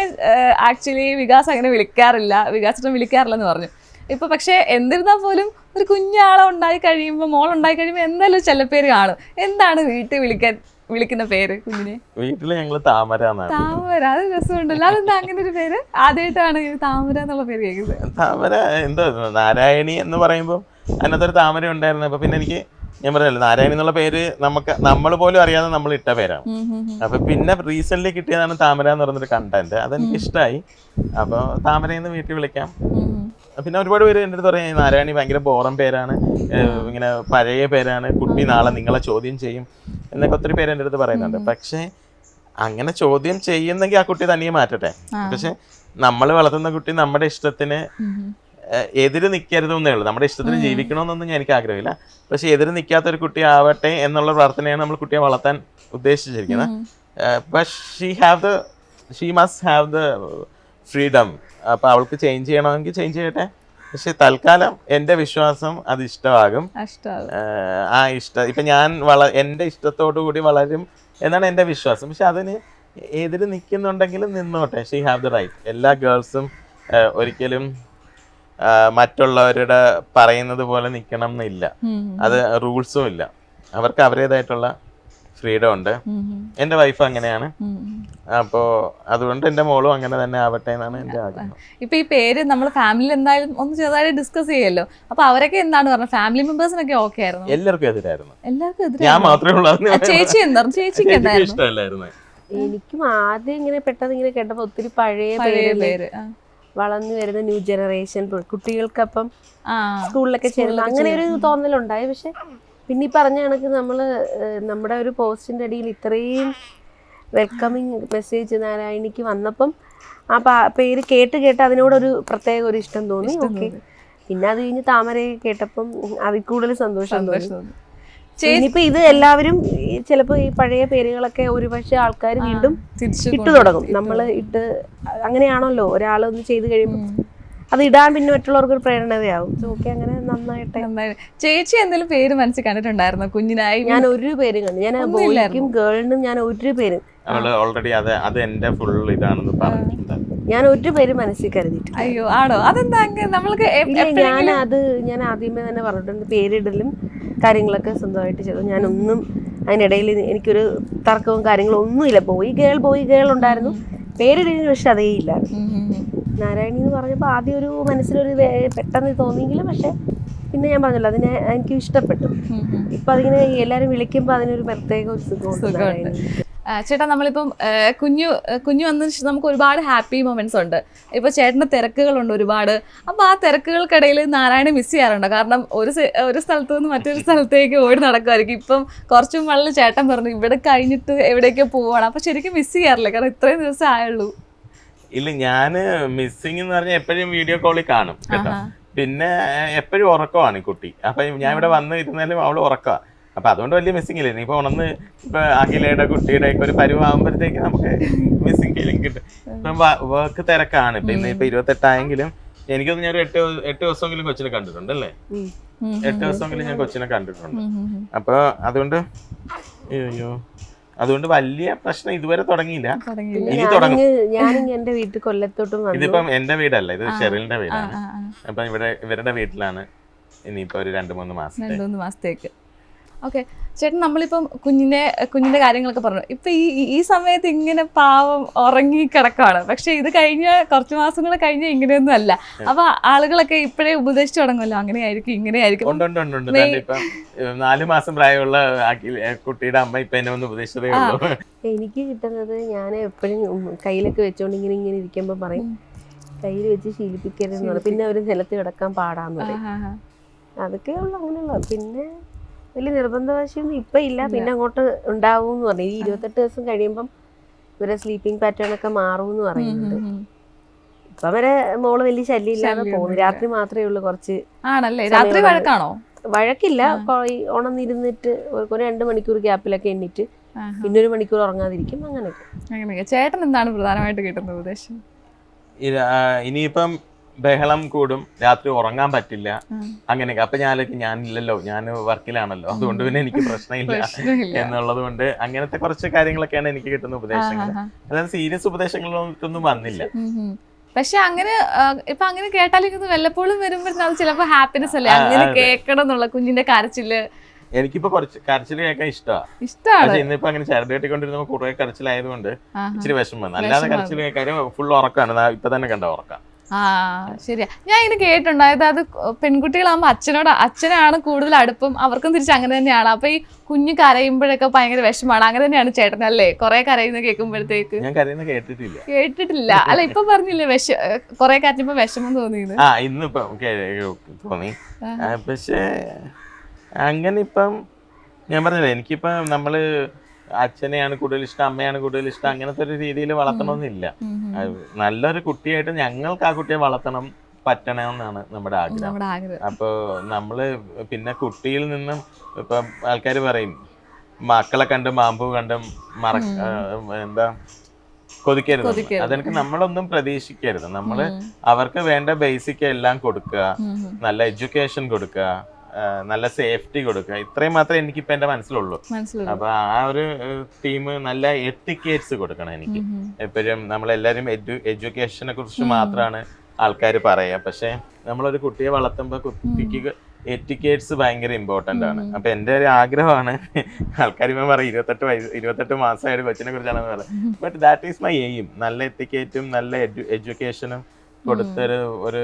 ആക്ച്വലി വികാസ് അങ്ങനെ വിളിക്കാറില്ല. വികാസിനെ വിളിക്കാറില്ലെന്ന് പറഞ്ഞു. ഇപ്പൊ പക്ഷെ എന്നിരുന്നാൽ പോലും ഒരു കുഞ്ഞാളെ ഉണ്ടായി കഴിയുമ്പോൾ മോൾ ഉണ്ടായി കഴിയുമ്പോൾ എന്തായാലും ചെല്ലപ്പേര് കാണും. എന്താണ് വീട്ടിൽ വിളിക്കാൻ വിളിക്കുന്ന പേര്? കുഞ്ഞിനെ? വീട്ടിൽ ഞങ്ങൾ താമര എന്നാണ്. താമര അത് രസമുണ്ടല്ലോ. അതെന്താ അങ്ങനെ ഒരു പേര്? ആദ്യമായിട്ടാണ് താമര എന്നുള്ള പേര് കേൾക്കുന്നത്. താമര എന്തോ നാരായണി എന്ന് പറയുമ്പോൾ അതിനകത്തൊരു താമര ഉണ്ടായിരുന്നു. അപ്പൊ പിന്നെ എനിക്ക് ഞാൻ പറഞ്ഞല്ലോ നാരായണി എന്നുള്ള പേര് നമുക്ക് നമ്മൾ പോലും അറിയാതെ നമ്മൾ ഇട്ട പേരാണ്. അപ്പൊ പിന്നെ റീസെന്റ് കിട്ടിയതാണ് താമര എന്ന് പറഞ്ഞൊരു കണ്ടന്റ് അതെനിക്ക് ഇഷ്ടമായി അപ്പൊ താമരയെന്ന് വീട്ടിൽ വിളിക്കാം. പിന്നെ ഒരുപാട് പേര് എന്റെ അടുത്ത് പറയാം നാരായണി ഭയങ്കര ബോറം പേരാണ്. ഇങ്ങനെ പഴയ പേരാണ്. കുട്ടി നാളെ നിങ്ങളെ ചോദ്യം ചെയ്യും. എന്നൊക്കെ ഒത്തിരി പേര് എന്റെ അടുത്ത് പറയുന്നുണ്ട് പക്ഷേ അങ്ങനെ ചോദ്യം ചെയ്യുന്നെങ്കിൽ ആ കുട്ടി തനിയെ മാറ്റട്ടെ. പക്ഷെ നമ്മൾ വളർത്തുന്ന കുട്ടി നമ്മുടെ ഇഷ്ടത്തിന് എതിര് നിൽക്കരുതെന്നേ ഉള്ളൂ. നമ്മുടെ ഇഷ്ടത്തിന് ജീവിക്കണമെന്നൊന്നും ഞാൻ എനിക്ക് ആഗ്രഹമില്ല. പക്ഷെ എതിര് നിൽക്കാത്ത ഒരു കുട്ടി ആവട്ടെ എന്നുള്ള പ്രാർത്ഥനയാണ് നമ്മൾ കുട്ടിയെ വളർത്താൻ ഉദ്ദേശിച്ചിരിക്കുന്നത്. But she have the she must have the freedom. അപ്പൊ അവൾക്ക് ചേഞ്ച് ചെയ്യണമെങ്കിൽ ചേഞ്ച് ചെയ്യട്ടെ. പക്ഷെ തൽക്കാലം എന്റെ വിശ്വാസം അത് ഇഷ്ടമാകും. ആ ഇഷ്ടം ഇപ്പൊ ഞാൻ വള എന്റെ ഇഷ്ടത്തോടു കൂടി വളരും എന്നാണ് എന്റെ വിശ്വാസം. പക്ഷെ അതിന് എതിര് നിൽക്കുന്നുണ്ടെങ്കിലും നിന്നോട്ടെ. ഷീ ഹാവ് ദ റൈറ്റ് എല്ലാ ഗേൾസും ഒരിക്കലും മറ്റുള്ളവരുടെ പറയുന്നത് പോലെ നിൽക്കണം എന്നില്ല. അത് റൂൾസും ഇല്ല. അവർക്ക് അവരുടേതായിട്ടുള്ള ഫ്രീഡം ഉണ്ട്. എന്റെ വൈഫ് അങ്ങനെയാണ്. അപ്പോൾ അതുകൊണ്ട് എന്റെ മോളും അങ്ങനെ തന്നെ ആവട്ടെ എന്നാണ് എന്റെ ആഗ്രഹം. ഇപ്പൊ ഈ പേര് നമ്മൾ ഫാമിലിയിൽ എന്തായാലും ഒന്ന് ചെറുതായിട്ട് ഡിസ്കസ് ചെയ്യല്ലോ. അപ്പൊ അവരൊക്കെ എന്താണ് പറഞ്ഞത്? ഫാമിലി മെമ്പേഴ്സിനൊക്കെ ഓക്കെ ആയിരുന്നു? എല്ലാവർക്കും എതിരായിരുന്നു. എല്ലാവർക്കും ഞാൻ എതിരായിരുന്നു മാത്രമേ ഉള്ളൂ ചേച്ചി എന്തായിരുന്നു ചേച്ചിക്ക് എന്തായിരുന്നു? ഇഷ്ടമല്ലായിരുന്നു. എനിക്കും ആദ്യം ഇങ്ങനെ പെട്ടെന്ന് ഇങ്ങനെ കേട്ടപ്പോ ഒത്തിരി പഴയ പഴയ പേര്. വളർന്നു വരുന്ന ന്യൂ ജനറേഷൻ കുട്ടികൾക്കപ്പം സ്കൂളിലൊക്കെ ചേരുന്ന അങ്ങനെ ഒരു തോന്നലുണ്ടായി. പക്ഷെ പിന്നെ ഈ പറഞ്ഞ കണക്ക് നമ്മൾ നമ്മുടെ ഒരു പോസ്റ്റിന്റെ അടിയിൽ ഇത്രയും വെൽക്കമിങ് മെസ്സേജ് നാരായണിക്ക് വന്നപ്പം ആ പേര് കേട്ട് കേട്ട് അതിനോടൊരു പ്രത്യേക ഒരു ഇഷ്ടം തോന്നി. ഓക്കെ. പിന്നെ അത് കഴിഞ്ഞ് താമരയെ കേട്ടപ്പം അതിൽ കൂടുതൽ സന്തോഷം തോന്നി. ഇനിയിപ്പോ ഇത് എല്ലാവരും ചിലപ്പോ ഈ പഴയ പേരുകളൊക്കെ ഒരുപക്ഷെ ആൾക്കാർ വീണ്ടും ഇട്ടു ഇട്ട് തുടങ്ങും. നമ്മൾ ഇട്ട് അങ്ങനെയാണല്ലോ ഒരാളൊന്ന് ചെയ്ത് കഴിയുമ്പോൾ അത് ഇടാൻ പിന്നെ മറ്റുള്ളവർക്ക് ഒരു പ്രേരണതയാവും ഓക്കെ അങ്ങനെ നന്നായിട്ട്. നന്നായി. ചേച്ചി എന്തെങ്കിലും പേര് മനസ്സിൽ കണ്ടിട്ടുണ്ടായിരുന്നു? കുഞ്ഞിനായി? ഞാൻ ഒരു പേരും കണ്ടു. ഞാൻ ബോയ്ക്കും ഗേളിനും ഞാൻ ഒരു പേരും. ഓൾറെഡി അത് അത് എന്റെ ഫുൾ ഇതാണെന്ന് പറഞ്ഞിട്ടുണ്ട്. ഞാൻ ഒരു പേര് മനസ്സിൽ കരുതിയിട്ടില്ല. അയ്യോ ആണോ? അതെന്താ നമ്മൾക്ക് ഞാൻ അത് ഞാൻ ആദ്യമേ തന്നെ പറഞ്ഞിട്ടുണ്ട്. പേരിടലും കാര്യങ്ങളൊക്കെ സ്വന്തമായിട്ട് ചെയ്തു. ഞാനൊന്നും അതിനിടയിൽ എനിക്കൊരു തർക്കവും കാര്യങ്ങളും ഒന്നുമില്ല. ബോയ് ഗേൾ ബോയ് ഗേൾ ഉണ്ടായിരുന്നു. പേരിടലിന് പക്ഷെ അതേ ഇല്ല. നാരായണി എന്ന് പറഞ്ഞപ്പോൾ ആദ്യം ഒരു മനസ്സിലൊരു പെട്ടെന്ന് തോന്നിയെങ്കിലും പക്ഷെ പിന്നെ ഞാൻ പറഞ്ഞല്ലോ അതിനെ എനിക്ക് ഇഷ്ടപ്പെട്ടു. ഇപ്പൊ അതിങ്ങനെ എല്ലാരും വിളിക്കുമ്പോൾ അതിനൊരു പ്രത്യേക ഒരു സുഖം ചേട്ടാ നമ്മളിപ്പം കുഞ്ഞു കുഞ്ഞു വന്നതിന് ശേഷം നമുക്ക് ഒരുപാട് ഹാപ്പി മൊമെന്റ്സ് ഉണ്ട്. ഇപ്പൊ ചേട്ടന്റെ തിരക്കുകളുണ്ട് ഒരുപാട്. അപ്പൊ ആ തിരക്കുകൾക്കിടയിൽ നാരായണ മിസ് ചെയ്യാറുണ്ടോ? കാരണം ഒരു ഒരു സ്ഥലത്ത് നിന്ന് മറ്റൊരു സ്ഥലത്തേക്ക് ഓടി നടക്കുമായിരിക്കും ഇപ്പം കുറച്ചും മുകളിൽ ചേട്ടൻ പറഞ്ഞു ഇവിടെ കഴിഞ്ഞിട്ട് എവിടേക്കോ പോവാണ്. അപ്പൊ ശരിക്കും മിസ് ചെയ്യാറില്ല? കാരണം ഇത്രയും ദിവസം ആയുള്ളൂ. ഇല്ല ഞാൻ മിസ്സിങ് എന്ന് പറഞ്ഞാൽ എപ്പോഴും വീഡിയോ കോളിൽ കാണും കേട്ടോ. പിന്നെ എപ്പോഴും ഉറക്കമാണ് ഈ കുട്ടി. അപ്പൊ ഞാൻ ഇവിടെ വന്ന് ഇരുന്നാലും അവൾ ഉറക്കമാണ് അപ്പൊ അതുകൊണ്ട് വലിയ മിസ്സിംഗ് ഇല്ല. ഇനിയിപ്പോ ഉണർന്ന് ഇപ്പൊ അഖിലയുടെ കുട്ടിയുടെ ഒക്കെ ഒരു പരുവാകുമ്പോഴത്തേക്ക് നമുക്ക് മിസ്സിംഗ് ഫീലിംഗ് കിട്ടും. ഇപ്പം വർക്ക് തിരക്കാണ്. പിന്നെ ഇന്ന് ഇപ്പൊ ഇരുപത്തെട്ടായെങ്കിലും എനിക്കൊന്ന് ഞാൻ എട്ട് എട്ട് ദിവസമെങ്കിലും കൊച്ചിനെ കണ്ടിട്ടുണ്ട് അല്ലേ. എട്ട് ദിവസമെങ്കിലും ഞാൻ കൊച്ചിനെ കണ്ടിട്ടുണ്ട്. ഉം ഉം ഉം. അപ്പൊ അതുകൊണ്ട് അയ്യോ. അതുകൊണ്ട് വലിയ പ്രശ്നം ഇതുവരെ തുടങ്ങിയില്ല. ഇനി തുടങ്ങും. എന്റെ വീട്ടിൽ കൊല്ലത്തോട്ടും വന്നു. ഇതിപ്പം എന്റെ വീടല്ല ഇത് ഷെറിലിന്റെ വീടാണ്. അപ്പൊ ഇവിടെ ഇവരുടെ വീട്ടിലാണ് ഇനിയിപ്പോ ഒരു രണ്ട് മൂന്ന് മാസം രണ്ടു മൂന്ന് മാസത്തേക്ക്. ഓക്കെ. ചേട്ടൻ നമ്മളിപ്പം കുഞ്ഞിനെ കുഞ്ഞിന്റെ കാര്യങ്ങളൊക്കെ പറഞ്ഞു. ഇപ്പൊ ഈ ഈ- സമയത്ത് ഇങ്ങനെ പാവം ഉറങ്ങി കിടക്കാണ് പക്ഷേ ഇത് കഴിഞ്ഞ കുറച്ച് മാസങ്ങൾ കഴിഞ്ഞ ഇങ്ങനെയൊന്നും അല്ല. അപ്പൊ ആളുകളൊക്കെ ഇപ്പോഴേ ഉപദേശിച്ചു തുടങ്ങുമല്ലോ. അങ്ങനെയായിരിക്കും ഇങ്ങനെയായിരിക്കും. നാല് മാസം പ്രായമുള്ള കുട്ടിയുടെ അമ്മ ഇപ്പൊ എന്നെ ഒന്ന് ഉപദേശിച്ചതേ ഉള്ളൂ. എനിക്ക് കിട്ടുന്നത് ഞാൻ എപ്പോഴും കയ്യിലൊക്കെ വെച്ചോണ്ട് ഇങ്ങനെ ഇങ്ങനെ ഇരിക്കുമ്പോ പറയും കയ്യിൽ വെച്ച് ശീലിപ്പിക്കരുതെന്ന് പറയും. പിന്നെ അവർ നിലത്ത് കിടക്കാൻ പാടാന്ന് പറയും. അതൊക്കെ ഉള്ളു അങ്ങനെയുള്ള. പിന്നെ വലിയ നിർബന്ധവശിയൊന്നും ഇപ്പൊ ഇല്ല. പിന്നെ അങ്ങോട്ട് ഉണ്ടാവും എന്ന് പറഞ്ഞു. ഈ ഇരുപത്തെട്ട് ദിവസം കഴിയുമ്പം ഇവരെ സ്ലീപ്പിംഗ് പാറ്റേൺ ഒക്കെ മാറും എന്ന് പറയുന്നുണ്ട്. ഇപ്പൊ വരെ മോൾ വലിയ ശല്യം ഇല്ലാതെ പോകുന്നു. രാത്രി മാത്രമേ ഉള്ളൂ കുറച്ച് ആണല്ലേ? രാത്രി വഴക്കാണോ? വഴക്കില്ല. ഉണർന്നിരുന്നിട്ട് ഒരു രണ്ട് മണിക്കൂർ ഗ്യാപ്പിലൊക്കെ എണ്ണിട്ട്. പിന്നെ ഒരു മണിക്കൂർ ഉറങ്ങാതിരിക്കും. അങ്ങനെയൊക്കെ. അങ്ങനെയൊക്കെ. ചേട്ടൻ എന്താണ് പ്രധാനമായിട്ട് കിട്ടുന്ന ഉപദേശം ഇനിയിപ്പം ബഹളം കൂടും രാത്രി ഉറങ്ങാൻ പറ്റില്ല. അങ്ങനെയൊക്കെ. അപ്പൊ ഞാനൊക്കെ ഞാനില്ലല്ലോ ഞാൻ വർക്കിലാണല്ലോ. അതുകൊണ്ട് പിന്നെ എനിക്ക് പ്രശ്നമില്ല എന്നുള്ളത് കൊണ്ട് അങ്ങനത്തെ കുറച്ച് കാര്യങ്ങളൊക്കെയാണ് എനിക്ക് കിട്ടുന്ന ഉപദേശങ്ങൾ. അതായത് സീരിയസ് ഉപദേശങ്ങളൊന്നും വന്നില്ല. പക്ഷെ അങ്ങനെ ഇപ്പൊ അങ്ങനെ കേട്ടാലും വല്ലപ്പോഴും വരുമ്പോഴത്തേക്കും അത് ചിലപ്പോ ഹാപ്പിനെസ് അല്ലേ? അങ്ങനെ. കേൾക്കണം എന്നുള്ള കുഞ്ഞിന്റെ കരച്ചിൽ. എനിക്കിപ്പോ കുറച്ച് കരച്ചിൽ കേൾക്കാൻ ഇഷ്ടമാണ് പക്ഷെ ഇന്നിപ്പോ അങ്ങനെ ചരട് കെട്ടിക്കൊണ്ടിരുന്നപ്പോ കുറെ കരച്ചിലായതുകൊണ്ട്. ഇച്ചിരി വിഷമം. അല്ലാതെ കരച്ചിൽ കേൾക്കാനും ഫുൾ ഉറക്കാണ് ഇപ്പൊ തന്നെ കണ്ട ഉറക്കാം. ആ ശരിയാ. ഞാൻ ഇങ്ങനെ കേട്ടിട്ടുണ്ട്. അതായത് അത് പെൺകുട്ടികളാകുമ്പോൾ അച്ഛനോട് അച്ഛനാണ് കൂടുതൽ അടുപ്പം. അവർക്കും തിരിച്ച് അങ്ങനെ തന്നെയാണ്. അപ്പൊ ഈ കുഞ്ഞ് കരയുമ്പോഴൊക്കെ ഭയങ്കര വിഷമാണ് അങ്ങനെ തന്നെയാണ് ചേട്ടൻ അല്ലേ? കുറെ കരയുന്ന കേൾക്കുമ്പോഴത്തേക്ക്. ഞാൻ കരയുന്ന കേട്ടിട്ടില്ല. കേട്ടിട്ടില്ല. അല്ല ഇപ്പൊ പറഞ്ഞില്ലേ വിഷ കുറെ കരഞ്ഞപ്പോ വിഷമം തോന്നിയത് ആ ഇന്നിപ്പം കേ- തോന്നി. ആ, പക്ഷേ അങ്ങനെ ഇപ്പം ഞാൻ പറഞ്ഞില്ലേ എനിക്കിപ്പം നമ്മൾ അച്ഛനെയാണ് കൂടുതൽ ഇഷ്ടം അമ്മയാണ് കൂടുതൽ ഇഷ്ടം അങ്ങനത്തെ ഒരു രീതിയിൽ വളർത്തണമെന്നില്ല. നല്ലൊരു കുട്ടിയായിട്ട് ഞങ്ങൾക്ക് ആ കുട്ടിയെ വളർത്തണം പറ്റണം എന്നാണ് നമ്മുടെ ആഗ്രഹം. അപ്പോൾ നമ്മൾ പിന്നെ കുട്ടിയിൽ നിന്നും ഇപ്പം ആൾക്കാർ പറയും മക്കളെ കണ്ടും മാമ്പൂ കണ്ടും മറ എന്താ കൊതിക്കരുത്. അതെനിക്ക് നമ്മളൊന്നും പ്രതീക്ഷിക്കരുത്. നമ്മൾ അവർക്ക് വേണ്ട ബേസിക് എല്ലാം കൊടുക്കുക നല്ല എഡ്യൂക്കേഷൻ കൊടുക്കുക നല്ല സേഫ്റ്റി കൊടുക്കുക. ഇത്രയും മാത്രമേ എനിക്ക് ഇപ്പൊ എന്റെ മനസ്സിലുള്ളൂ. അപ്പൊ ആ ഒരു ടീം നല്ല എത്തിക്കേറ്റ്സ് കൊടുക്കണം എനിക്ക്. എപ്പോഴും നമ്മളെല്ലാരും എഡ്യു എഡ്യൂക്കേഷനെ കുറിച്ച് മാത്രമാണ് ആൾക്കാർ പറയുക പക്ഷെ നമ്മളൊരു കുട്ടിയെ വളർത്തുമ്പോൾ കുട്ടിക്ക് എറ്റിക്കേറ്റ്സ് ഭയങ്കര ഇമ്പോർട്ടന്റ് ആണ്. അപ്പൊ എന്റെ ഒരു ആഗ്രഹമാണ്. ആൾക്കാർ ഇപ്പം പറയും ഇരുപത്തെട്ട് വയസ്സ് ഇരുപത്തെട്ട് മാസമായ ഒരു കൊച്ചിനെ കുറിച്ചാണെന്ന് പറയുന്നത്. But that is my aim നല്ല എത്തിക്കേറ്റും നല്ല എഡ്യൂക്കേഷനും കൊടുത്തൊരു ഒരു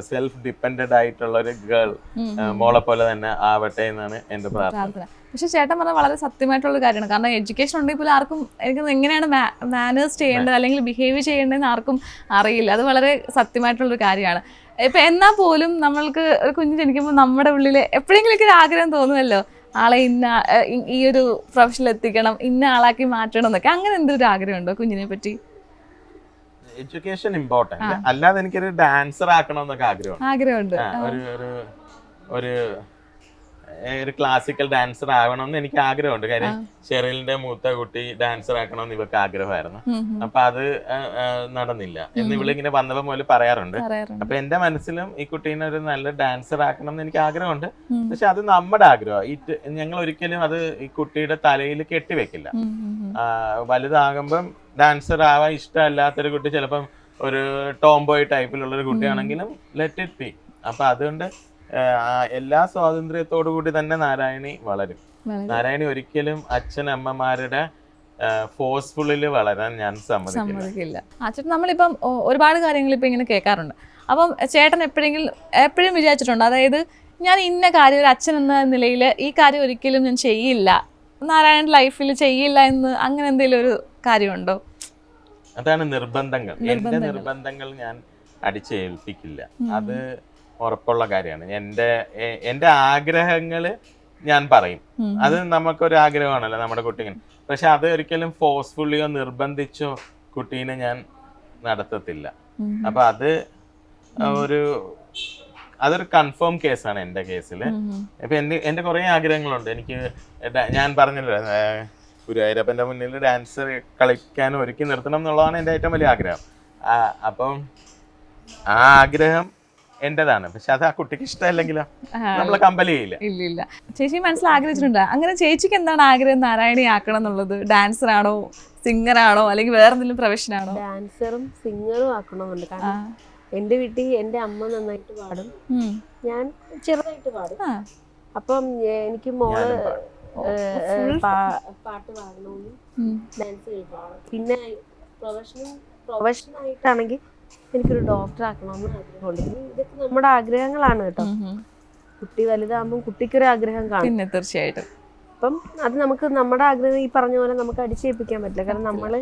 സെൽഫ് ഡിപ്പെൻഡന്റ് ആയിട്ടുള്ള ഒരു ഗേൾ മോളെ പോലെ തന്നെ ആവട്ടെ എന്നാണ് എന്റെ പ്രാർത്ഥന. പക്ഷെ ചേട്ടൻ പറഞ്ഞ വളരെ സത്യമായിട്ടുള്ള ഒരു കാര്യമാണ്. കാരണം എഡ്യൂക്കേഷൻ ഉണ്ടെങ്കിൽ പോലും ആർക്കും എനിക്ക് എങ്ങനെയാണ് മാനേഴ്സ് ചെയ്യേണ്ടത് അല്ലെങ്കിൽ ബിഹേവ് ചെയ്യേണ്ടതെന്ന് ആർക്കും അറിയില്ല. അത് വളരെ സത്യമായിട്ടുള്ള ഒരു കാര്യമാണ്. ഇപ്പൊ എന്നാൽ പോലും നമ്മൾക്ക് ഒരു കുഞ്ഞ് ജനിക്കുമ്പോൾ നമ്മുടെ ഉള്ളിൽ എപ്പോഴെങ്കിലൊക്കെ ഒരു ആഗ്രഹം തോന്നുമല്ലോ? ആളെ ഇന്ന ഈ- ഈ ഒരു പ്രൊഫഷനിൽ എത്തിക്കണം ഇന്ന ആളാക്കി മാറ്റണം എന്നൊക്കെ. അങ്ങനെ എന്തൊരു ആഗ്രഹമുണ്ടോ കുഞ്ഞിനെ പറ്റി എഡ്യൂക്കേഷൻ ഇമ്പോർട്ടന്റ് അല്ലാതെ എനിക്കൊരു ഡാൻസർ ആക്കണം എന്നൊക്കെ ആഗ്രഹമുണ്ട്. ആഗ്രഹമുണ്ട് ഒരു ഒരു ഒരു ക്ലാസിക്കൽ ഡാൻസർ ആവണമെന്ന് എനിക്ക് ആഗ്രഹമുണ്ട്. കാര്യം ഷെറിലിന്റെ മൂത്ത കുട്ടി ഡാൻസർ ആക്കണമെന്ന് ഇവർക്ക് ആഗ്രഹമായിരുന്നു. അപ്പൊ അത് നടന്നില്ല. എന്ന് ഇവളിങ്ങനെ വന്നപ്പോ മുതൽ പറയാറുണ്ട്. പറയാറുണ്ട്. അപ്പൊ എന്റെ മനസ്സിലും ഈ കുട്ടീനെ ഒരു നല്ല ഡാൻസർ ആക്കണം എന്ന് എനിക്ക് ആഗ്രഹമുണ്ട്. പക്ഷെ അത് നമ്മുടെ ആഗ്രഹം ഞങ്ങൾ ഒരിക്കലും അത് ഈ കുട്ടിയുടെ തലയിൽ കെട്ടിവെക്കില്ല. വലുതാകുമ്പം ഡാൻസർ ആവാൻ ഇഷ്ടമല്ലാത്തൊരു കുട്ടി ചിലപ്പം ഒരു ടോംബോയ് ടൈപ്പിലുള്ള ഒരു കുട്ടിയാണെങ്കിലും ലെറ്റ് ഇറ്റ് ബി അപ്പൊ അതുകൊണ്ട് എല്ലാ സ്വാതന്ത്ര്യത്തോടു കൂടി തന്നെ നാരായണി വളരും. നാരായണി ഒരിക്കലും അച്ഛൻ അമ്മമാരുടെ ഫോഴ്സ്ഫുള്ളിൽ വളരാൻ ഞാൻ സമ്മതിക്കില്ല. അച്ഛൻ ആ ചേട്ടൻ നമ്മളിപ്പം ഒരുപാട് കാര്യങ്ങൾ ഇപ്പം ഇങ്ങനെ കേൾക്കാറുണ്ട്. അപ്പം ചേട്ടൻ എപ്പോഴെങ്കിലും എപ്പോഴും വിചാരിച്ചിട്ടുണ്ട് അതായത് ഞാൻ ഇന്ന കാര്യം ഒരു അച്ഛൻ എന്ന നിലയിൽ ഈ കാര്യം ഒരിക്കലും ഞാൻ ചെയ്യില്ല. നാരായണ ലൈഫിൽ ചെയ്യില്ല എന്ന് അങ്ങനെ എന്തെങ്കിലും ഒരു കാര്യമുണ്ടോ? അതാണ് നിർബന്ധങ്ങൾ. എന്റെ നിർബന്ധങ്ങൾ. ഞാൻ അടിച്ചേൽപ്പിക്കില്ല. അത് ഉറപ്പുള്ള കാര്യമാണ്. എന്റെ എന്റെ എന്റെ ആഗ്രഹങ്ങൾ ഞാൻ പറയും. അത് നമുക്കൊരു ആഗ്രഹമാണല്ലോ നമ്മുടെ കുട്ടികൾ പക്ഷെ അത് ഒരിക്കലും ഫോഴ്സ്ഫുള്ളിയോ നിർബന്ധിച്ചോ കുട്ടീനെ ഞാൻ നടത്തത്തില്ല. അപ്പൊ അത് ഒരു അതൊരു കൺഫേം കേസാണ് എന്റെ കേസിൽ. ഇപ്പൊ എന്റെ എന്റെ കുറെ ആഗ്രഹങ്ങളുണ്ട്. എനിക്ക് ഞാൻ പറഞ്ഞല്ലോ ഗുരുവായൂരപ്പന്റെ മുന്നിൽ ഡാൻസ് കളിക്കാൻ ഒരുക്കി നിർത്തണം എന്നുള്ളതാണ് എന്റെ ഏറ്റവും വലിയ ആഗ്രഹം. അപ്പം ആ ആഗ്രഹം എന്റേതാണ്. പക്ഷെ അത് ആ കുട്ടിക്ക് ഇഷ്ടമല്ലെങ്കിലോ? നമ്മളെ കമ്പൽ ചെയ്യില്ല. ഇല്ല ഇല്ല. ചേച്ചി മനസ്സിൽ ആഗ്രഹിച്ചിട്ടുണ്ട്. അങ്ങനെ ചേച്ചിക്ക് എന്താണ് ആഗ്രഹം? നാരായണി ആക്കണം എന്നുള്ളത്. ഡാൻസർ ആണോ? സിംഗർ ആണോ? അല്ലെങ്കിൽ വേറെ എന്തെങ്കിലും പ്രൊഫഷൻ ആണോ? ഡാൻസറും സിംഗറും ആക്കണമെന്നുണ്ട്. കാരണം എന്റെ വീട്ടിൽ എന്റെ അമ്മ നന്നായിട്ട് പാടും. ഞാൻ ചെറുതായിട്ട് പാടും. അപ്പം എനിക്ക് മോൾ പാട്ട് പാടണമെന്നും. ഡാൻസ് കളിക്കണം പിന്നെ പ്രൊഫഷണൽ പ്രൊഫഷനായിട്ടാണെങ്കിൽ എനിക്കൊരു ഡോക്ടർ ആക്കണമെന്ന് ആഗ്രഹമുണ്ട്. ഇതൊക്കെ നമ്മുടെ ആഗ്രഹങ്ങളാണ് കേട്ടോ. കുട്ടി വലുതാകുമ്പോൾ കുട്ടിക്കൊരു ആഗ്രഹം കാണും. പിന്നെ തീർച്ചയായിട്ടും. അപ്പം അത് നമുക്ക് നമ്മുടെ ആഗ്രഹം ഈ പറഞ്ഞ പോലെ നമുക്ക് അടിച്ചേൽപ്പിക്കാൻ പറ്റില്ല. കാരണം നമ്മൾ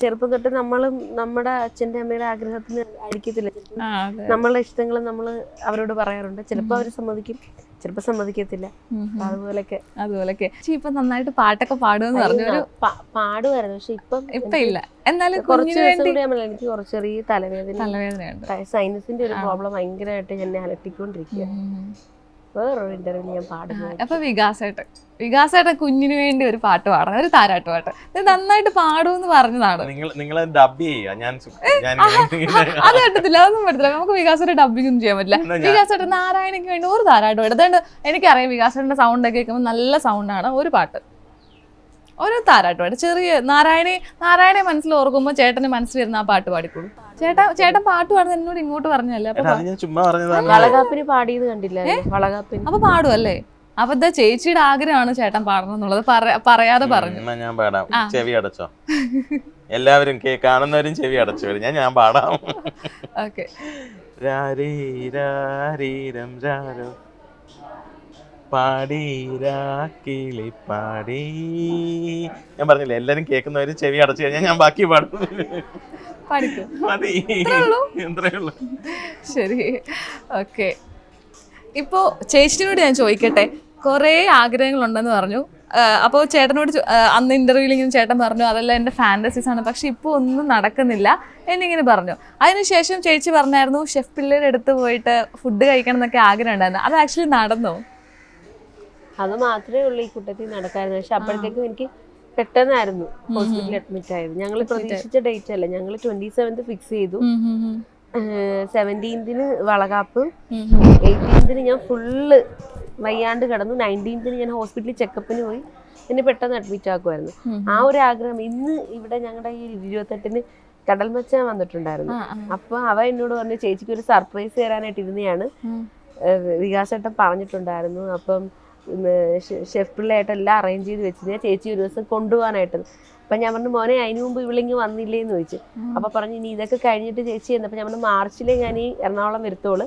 ചെറുപ്പം തൊട്ട് നമ്മളും നമ്മുടെ അച്ഛന്റെ അമ്മയുടെ ആഗ്രഹത്തിന് അതെ. നമ്മളുടെ ഇഷ്ടങ്ങൾ നമ്മൾ അവരോട് പറയാറുണ്ട്. ചിലപ്പോൾ അവർ സമ്മതിക്കും. ചിലപ്പോൾ സമ്മതിക്കത്തില്ല. അതുപോലൊക്കെ. അതുപോലൊക്കെ. പക്ഷെ ഇപ്പൊ നന്നായിട്ട് പാട്ടൊക്കെ പാടുമെന്ന് പറഞ്ഞു ഒരു പാടുമായിരുന്നു. പക്ഷെ ഇപ്പം ഇപ്പൊ ഇല്ല. എന്നാലും കുറച്ച് ദിവസം കൂടി നമ്മൾ എനിക്ക് കുറച്ച് ചെറിയ തലവേദന തലവേദനയുണ്ട്. സൈനസിന്റെ ഒരു പ്രോബ്ലം ഭയങ്കരമായിട്ട് എന്നെ അലട്ടിക്കൊണ്ടിരിക്കുക. വേറൊരു ഞാൻ അപ്പൊ വികാസേട്ടൻ. വികാസേട്ടൻ കുഞ്ഞിന് വേണ്ടി ഒരു പാട്ട് പാടണം. ഒരു താരാട്ട് പാട്ട്. ഇത് നന്നായിട്ട് പാടുമെന്ന് പറഞ്ഞതാണ്. നിങ്ങൾ നിങ്ങൾ ഡബ് ചെയ്യുക. ഞാൻ അത് പറ്റത്തില്ല. അതൊന്നും പറ്റത്തില്ല. നമുക്ക് വികാസയുടെ ഡബിംഗ് ഒന്നും ചെയ്യാൻ പറ്റില്ല. വികാസേട്ടൻ നാരായണയ്ക്ക് വേണ്ടി ഒരു താരാട്ട് പാട്ട് അതുകൊണ്ട് എനിക്കറിയാം വികാസേട്ടന്റെ സൗണ്ട് ഒക്കെ കേൾക്കുമ്പോൾ നല്ല സൗണ്ടാണ് ഒരു പാട്ട്. ഒരു താരാട്ട് പാട്ട്. ചെറിയ നാരായണെ നാരായണെ മനസ്സിൽ ഓർക്കുമ്പോൾ ചേട്ടന് മനസ്സിൽ വരുന്ന ആ പാട്ട് പാടിക്കോളൂ. ചേട്ടൻ ചേട്ടൻ പാട്ട് പാടുന്ന എന്നോട് ഇങ്ങോട്ട് പറഞ്ഞല്ലേ അപ്പൊ ചുമ്മാ വളകാപ്പിന് പാടിയത് കണ്ടില്ല. വളകാപ്പിന്. അപ്പൊ പാടുമല്ലേ അപ്പൊ എന്താ ചേച്ചിയുടെ ആഗ്രഹമാണ് ചേട്ടൻ പാടണം എന്നുള്ളത് പറ- പറയാതെ പറഞ്ഞു. ഞാൻ പാടാം. ചെവി അടച്ചോ? എല്ലാവരും കാണുന്നവരും ചെവി അടച്ചു വരും. ഞാൻ ഞാൻ പാടാം. ഓക്കെ. രാരീരാരീരം രാരോ. പാടീരാ കിളി പാടി. ഞാൻ പറഞ്ഞില്ലേ എല്ലാരും കേൾക്കുന്നവരും ചെവി അടച്ചു കഴിഞ്ഞാൽ ഞാൻ ബാക്കി പാടും. മതി. ഉള്ളൂ ശരി. ഓക്കെ. ഇപ്പോ ചേച്ചിനോട് ഞാൻ ചോദിക്കട്ടെ. കുറേ ആഗ്രഹങ്ങളുണ്ടെന്ന് പറഞ്ഞു. അപ്പോൾ ചേട്ടനോട് അന്ന് ഇന്റർവ്യൂവിൽ ഇങ്ങനെ ചേട്ടൻ പറഞ്ഞു അതെല്ലാം എന്റെ ഫാന്റസീസ് ആണ്. പക്ഷെ ഇപ്പോൾ ഒന്നും നടക്കുന്നില്ല. എന്നിങ്ങനെ പറഞ്ഞു. അതിനുശേഷം ചേച്ചി പറഞ്ഞായിരുന്നു ഷെഫ് പിള്ളേരുടെ അടുത്ത് പോയിട്ട് ഫുഡ് കഴിക്കണം എന്നൊക്കെ ആഗ്രഹം ഉണ്ടായിരുന്നു അത് ആക്ച്വലി നടന്നോ? അത് മാത്രമേ ഉള്ളൂ ഈ കൂട്ടത്തിൽ നടക്കായിരുന്നു. പക്ഷെ അപ്പോഴത്തേക്കും എനിക്ക് പെട്ടെന്നായിരുന്നു ഹോസ്പിറ്റലിൽ അഡ്മിറ്റ് ആയത്. ഞങ്ങൾ പ്രതീക്ഷിച്ച ഡേറ്റ് അല്ല. ഞങ്ങൾ ട്വന്റി സെവൻത് ഫിക്സ് ചെയ്തു സെവന്റീൻതിന് വളകാപ്പ്. എയ്റ്റീൻതിന് ഞാൻ ഫുള്ള് വയ്യാണ്ട് കിടന്നു. നയന്റീൻതിന് ഞാൻ ഹോസ്പിറ്റലിൽ ചെക്കപ്പിന് പോയി. എന്നെ പെട്ടെന്ന് അഡ്മിറ്റ് ആക്കുമായിരുന്നു ആ ഒരു ആഗ്രഹം ഇന്ന് ഇവിടെ ഞങ്ങളുടെ ഈ ഇരുപത്തെട്ടിന് കടൽ മച്ചാൻ വന്നിട്ടുണ്ടായിരുന്നു. അപ്പൊ അവ എന്നോട് പറഞ്ഞു ചേച്ചിക്ക് ഒരു സർപ്രൈസ് തരാനായിട്ട് ഇരുന്നെയാണ് വികാസേട്ടൻ പറഞ്ഞിട്ടുണ്ടായിരുന്നു. അപ്പം ഷെഫ് പിള്ളയായിട്ട് എല്ലാം അറേഞ്ച് ചെയ്ത് വെച്ചിരുന്ന ചേച്ചി ഒരു ദിവസം കൊണ്ടുപോകാനായിട്ട്. അപ്പൊ ഞാൻ പറഞ്ഞു മോനെ അതിനു മുമ്പ് ഇവിളിങ്ങ് വന്നില്ലേ എന്ന് ചോദിച്ചു അപ്പൊ പറഞ്ഞു ഇനി ഇതൊക്കെ കഴിഞ്ഞിട്ട് ചേച്ചി എന്നപ്പോ ഞാൻ പറഞ്ഞു മാർച്ചിലേ ഞാൻ ഈ എറണാകുളം വരുത്തോൾ.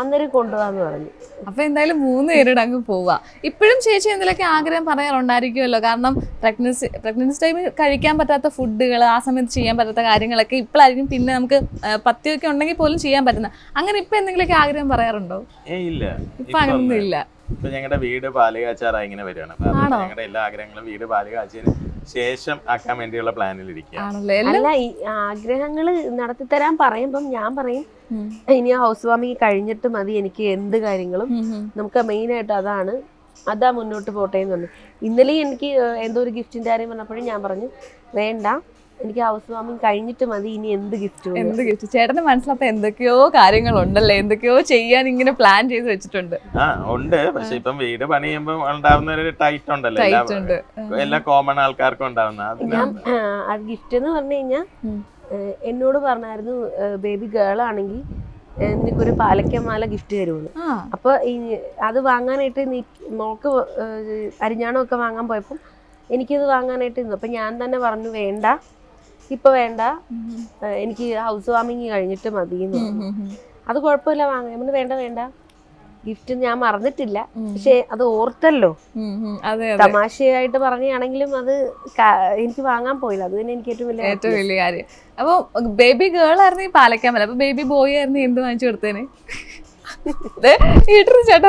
അന്നേരം കൊണ്ടുപോകാന്ന് പറഞ്ഞു. അപ്പൊ എന്തായാലും മൂന്ന് പേരുടെ അങ്ങ് പോവാ. ഇപ്പോഴും ചേച്ചി എന്തെങ്കിലുമൊക്കെ ആഗ്രഹം പറയാറുണ്ടായിരിക്കുമല്ലോ. കാരണം പ്രഗ്നൻസി പ്രഗ്നൻസി ടൈമിൽ കഴിക്കാൻ പറ്റാത്ത ഫുഡുകൾ ആ സമയത്ത് ചെയ്യാൻ പറ്റാത്ത കാര്യങ്ങളൊക്കെ ഇപ്പോഴായിരിക്കും പിന്നെ നമുക്ക് പത്യമൊക്കെ ഉണ്ടെങ്കിൽ പോലും ചെയ്യാൻ പറ്റുന്ന. അങ്ങനെ ഇപ്പൊ എന്തെങ്കിലുമൊക്കെ ആഗ്രഹം പറയാറുണ്ടോ? ഇല്ല. ഇപ്പൊ അങ്ങനൊന്നും ഇല്ല ഇപ്പൊ ഞങ്ങളുടെ വീട് പാലുകാച്ചാറായി ഇങ്ങനെ വരികയാണ്. അപ്പൊ അതുകൊണ്ട് ഞങ്ങളുടെ എല്ലാ ആഗ്രഹങ്ങളും വീട് പാലുകാച്ചതിന് ശേഷം ആക്കാൻ വേണ്ടിയുള്ള പ്ലാനിൽ ഇരിക്കുക ആണല്ലേ? എല്ലാം അല്ല ഈ ആഗ്രഹങ്ങൾ നടത്തി തരാൻ പറയുമ്പം ഞാൻ പറയും ഇനി ഇനി ഹൗസ് വാമിങ് കഴിഞ്ഞിട്ട് മതി എനിക്ക് എന്ത് കാര്യങ്ങളും. ഉം ഉം. നമുക്ക് മെയിൻ ആയിട്ട് അതാണ് അതാ മുന്നോട്ട് പോട്ടെ എന്ന് പറഞ്ഞു. ഇന്നലെ എനിക്ക് ഏഹ്, എന്തോ ഒരു ഗിഫ്റ്റിന്റെ കാര്യം പറഞ്ഞപ്പോഴും ഞാൻ പറഞ്ഞു വേണ്ട എനിക്ക് ഹൗസ് വാമിങ് കഴിഞ്ഞിട്ട് മതി ഇനി എന്ത് ഗിഫ്റ്റ് എന്ത് ഗിഫ്റ്റ് ചേട്ടന് മനസ്സിലാത്ത എന്തൊക്കെയോ കാര്യങ്ങളുണ്ടല്ലേ? എന്തൊക്കെയോ ചെയ്യാൻ ഇങ്ങനെ പ്ലാൻ ചെയ്ത് വെച്ചിട്ടുണ്ട്. ആ ഉണ്ട്. പക്ഷെ ഇപ്പം വീട് പണിയുമ്പോൾ ഉണ്ടാവുന്ന ഒരു ടൈറ്റ് ഉണ്ടല്ലോ. എല്ലാ- ടൈറ്റ് ഉണ്ട്. എല്ലാ കോമൺ ആൾക്കാർക്കും ഉണ്ടാവുന്ന ഞാൻ ആ ഗിഫ്റ്റ് എന്ന് പറഞ്ഞു കഴിഞ്ഞാൽ എന്നോട് പറഞ്ഞായിരുന്നു ബേബി ഗേൾ ആണെങ്കിൽ നിനക്കൊരു പാലക്കമാല ഗിഫ്റ്റ് തരുമെന്ന് അപ്പൊ ഈ അത് വാങ്ങാനായിട്ട് നീ മോക്ക് അരിഞ്ഞാണൊക്കെ അരിഞ്ഞാണമൊക്കെ വാങ്ങാൻ പോയപ്പോൾ എനിക്കത് വാങ്ങാനായിട്ട് ഇരുന്നു അപ്പൊ ഞാൻ തന്നെ പറഞ്ഞു വേണ്ട ഇപ്പൊ വേണ്ട. എനിക്ക് ഹൗസ് വാമിങ് കഴിഞ്ഞിട്ട് മതി. അത് കുഴപ്പമില്ല വാങ്ങാൻ വേണ്ട വേണ്ട. ഗിഫ്റ്റ് ഞാൻ മറന്നിട്ടില്ല. പക്ഷെ അത് ഓർത്തല്ലോ. തമാശയായിട്ട് പറഞ്ഞാണെങ്കിലും അത് എനിക്ക് വാങ്ങാൻ പോയില്ല. അത് തന്നെ എനിക്ക് ഏറ്റവും വലിയ ഏറ്റവും വലിയ കാര്യം. അപ്പൊ ബേബി ഗേൾ ആയിരുന്നു ഈ പാലക്കാൻ പറ്റില്ല അപ്പൊ ബേബി ബോയ് ആയിരുന്നു എന്ത് വാങ്ങിച്ചു കൊടുത്തേന്? ദേ, വീട്ടിൽ ചേട്ടൻ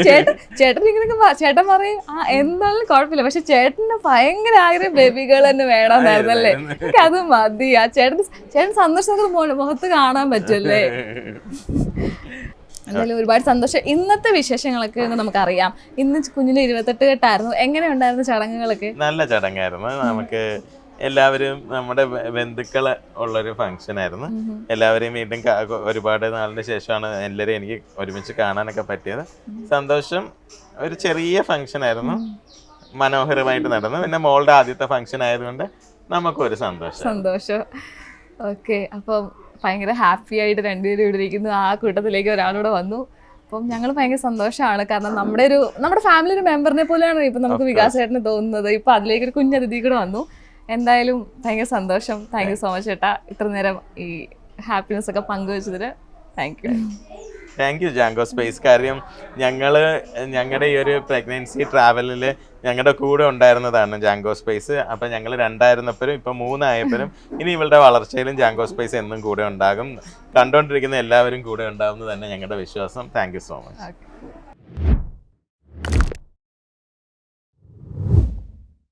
ചേട്ടൻ ചേട്ടൻ ഇങ്ങനെയൊക്കെ ചേട്ടൻ പറയും ആ എന്തായാലും കുഴപ്പമില്ല. പക്ഷെ ചേട്ടന് ഭയങ്കര ആഗ്രഹം ബേബി ഗേൾ തന്നെ വേണമെന്നായിരുന്നല്ലേ? എനിക്ക് അത് മതി. ആ ചേട്ടൻ ചേട്ടൻ സന്തോഷം മുഖത്ത് കാണാൻ പറ്റുമല്ലേ? എന്തായാലും ഒരുപാട് സന്തോഷം. ഇന്നത്തെ വിശേഷങ്ങളൊക്കെ നമുക്ക് അറിയാം ഇന്ന് കുഞ്ഞിന് ഇരുപത്തെട്ട് കെട്ടായിരുന്നു. എങ്ങനെ ഉണ്ടായിരുന്നു ചടങ്ങുകളൊക്കെ? നല്ല ചടങ്ങായിരുന്നു. നമുക്ക് എല്ലാവരും നമ്മുടെ ബന്ധുക്കൾ ഉള്ളൊരു ഫംഗ്ഷൻ ആയിരുന്നു. എല്ലാവരെയും വീണ്ടും ഒരുപാട് നാളിന് ശേഷമാണ് എല്ലാവരും എനിക്ക് ഒരുമിച്ച് കാണാനൊക്കെ പറ്റിയത്. സന്തോഷം ഒരു ചെറിയ ഫംഗ്ഷൻ ആയിരുന്നു. മനോഹരമായിട്ട് നടന്നു. പിന്നെ മോളുടെ ആദ്യത്തെ ഫംഗ്ഷൻ ആയതുകൊണ്ട് നമുക്കൊരു സന്തോഷം. സന്തോഷം. ഓക്കെ. അപ്പം ഭയങ്കര ഹാപ്പി ആയിട്ട് രണ്ടുപേരും ഇവിടെ ഇരിക്കുന്നു. ആ കൂട്ടത്തിലേക്ക് ഒരാളൂടെ വന്നു. അപ്പം ഞങ്ങൾ ഭയങ്കര സന്തോഷമാണ്. കാരണം നമ്മുടെ ഒരു നമ്മുടെ ഫാമിലി ഒരു മെമ്പറിനെ പോലെയാണ് ഇപ്പം നമുക്ക് വികാസേട്ടന് തോന്നുന്നത്. ഇപ്പം അതിലേക്ക് ഒരു കുഞ്ഞതിഥി കൂടെ വന്നു. എന്തായാലും ഭയങ്കര സന്തോഷം. താങ്ക് യു സോ മച്ച് ചേട്ടാ ഇത്ര നേരം ഈ ഹാപ്പിനെസ് ഒക്കെ പങ്കുവച്ചതിന് thank you thank you Jango space കാര്യം ഞങ്ങൾ ഞങ്ങളുടെ ഈ ഒരു പ്രഗ്നൻസി ട്രാവലിൽ ഞങ്ങളുടെ കൂടെ ഉണ്ടായിരുന്നതാണ് ജാങ്കോ സ്പേസ് അപ്പം ഞങ്ങൾ രണ്ടായിരുന്നപ്പോഴും ഇപ്പം മൂന്നായപ്പോഴും ഇനി ഇവളുടെ വളർച്ചയിലും ജാങ്കോ സ്പേസ് എന്നും കൂടെ ഉണ്ടാകും. കണ്ടുകൊണ്ടിരിക്കുന്ന എല്ലാവരും കൂടെ ഉണ്ടാകുമെന്ന് തന്നെ ഞങ്ങളുടെ വിശ്വാസം. Thank you so much